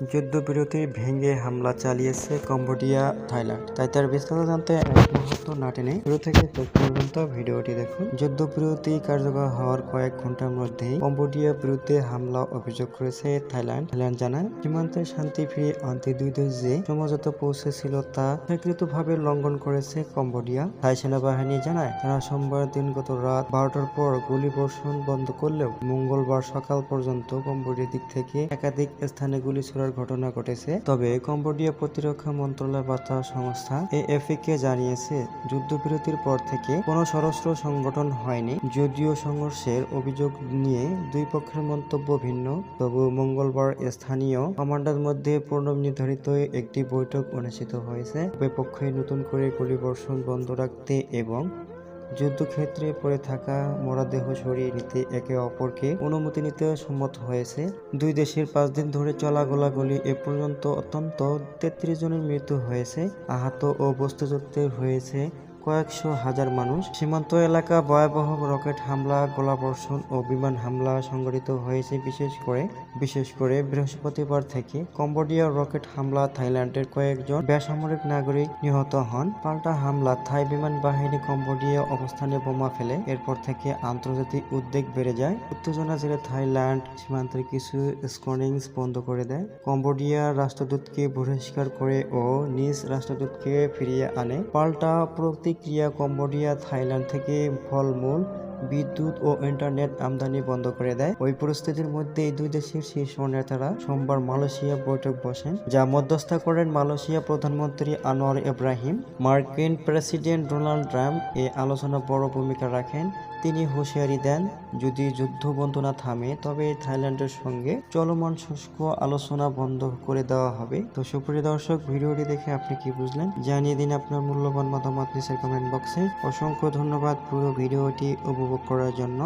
যুদ্ধবিরতি ভেঙে হামলা চালিয়েছে কম্বোডিয়া, থাইল্যান্ড। তাই তার বিস্তারিত জানতে এক মুহূর্ত না টেনে শুরু থেকে শেষ পর্যন্ত ভিডিওটি দেখুন। যুদ্ধবিরতি কার্যকর হওয়ার কয়েক ঘণ্টার বিরুদ্ধে হামলা অভিযোগ করেছে থাইল্যান্ড। থাইল্যান্ড জানায়, সীমান্তে শান্তি আনতে দুই দেশ যে পৌঁছেছিল তা লঙ্ঘন করেছে কম্বোডিয়া। থাই সেনাবাহিনী জানায় তারা সোমবার দিন গত রাত বারোটার পর গুলি বর্ষণ বন্ধ করলেও মঙ্গলবার সকাল পর্যন্ত কম্বোডিয়ার দিক থেকে একাধিক স্থানে গুলি ছোড়ার ঘটনা ঘটেছে। তবে কম্বোডিয়া প্রতিরক্ষা মন্ত্রণালয়ের বার্তা সংস্থা এএফএ কে জানিয়েছে, যুদ্ধবিরতির পর থেকে কোনো সশস্ত্র সংগঠন হয়নি, যদিও সংঘর্ষের অভিযোগ নিয়ে দুই পক্ষের মন্তব্য ভিন্ন। তবু মঙ্গলবার স্থানীয় কমান্ডার মধ্যে পূর্বনির্ধারিত একটি বৈঠক অনুষ্ঠিত হয়েছে। উভয় পক্ষই নতুন করে গুলিবর্ষণ বন্ধ রাখতে এবং যুদ্ধক্ষেত্রে পড়ে থাকা মরদেহ সরিয়ে নিতে একে অপরকে অনুমতি নিতে সম্মত হয়েছে। দুই দেশের পাঁচ দিন ধরে চলা গোলাগুলি এ পর্যন্ত অত্যন্ত তেত্রিশ জনের মৃত্যু হয়েছে। আহত ও বস্তুযুক্তের হয়েছে কয়েকশো হাজার মানুষ সীমান্ত এলাকা ভয়াবহ রকেট হামলা, গোলাবর্ষণ ও বিমান হামলা সংঘটিত হয়েছে বিশেষ করে বিশেষ করে বৃহস্পতিবার থেকে কম্বোডিয়ার রকেট হামলা থাইল্যান্ডের কয়েকজন বেসামরিক নাগরিক নিহত হন। পাল্টা হামলা থাই বিমান বাহিনী কম্বোডিয়া অবস্থানে বোমা ফেলে, এরপর থেকে আন্তর্জাতিক উদ্বেগ বেড়ে যায়। উত্তেজনা জেরে থাইল্যান্ড সীমান্তের কিছু স্কনিংস বন্ধ করে দেয়। কম্বোডিয়ার রাষ্ট্রদূতকে বহিষ্কার করে ও নিজ রাষ্ট্রদূতকে ফিরিয়ে আনে। পাল্টা প্রতিক্রিয়া কম্বোডিয়া থাইল্যান্ড থেকে ফলমূল বিদ্যুৎ ও ইন্টারনেট আমদানি বন্ধ করে দেয়। ওই পরিস্থিতির মধ্যে এই দুই দেশের শীর্ষ নেতারা সোমবার মালয়েশিয়া বৈঠক বসেন, যা মধ্যস্থতা করেন মালয়েশিয়া প্রধানমন্ত্রী আনোয়ার ইব্রাহিম। মার্কিন প্রেসিডেন্ট ডোনাল্ড ট্রাম্প এ আলোচনা বড় ভূমিকা রাখেন। তিনি হুঁশিয়ারি দেন, যদি যুদ্ধ বন্ধ না থামে, তবে থাইল্যান্ডের সঙ্গে চলমান শুষ্ক আলোচনা বন্ধ করে দেওয়া হবে। তো সুপ্রিয় দর্শক, ভিডিওটি দেখে আপনি কি বুঝলেন? জানিয়ে দিন আপনার মূল্যবান মতামত নিচের কমেন্ট বক্সে অসংখ্য ধন্যবাদ। পুরো ভিডিওটি উপভোগ করার জন্য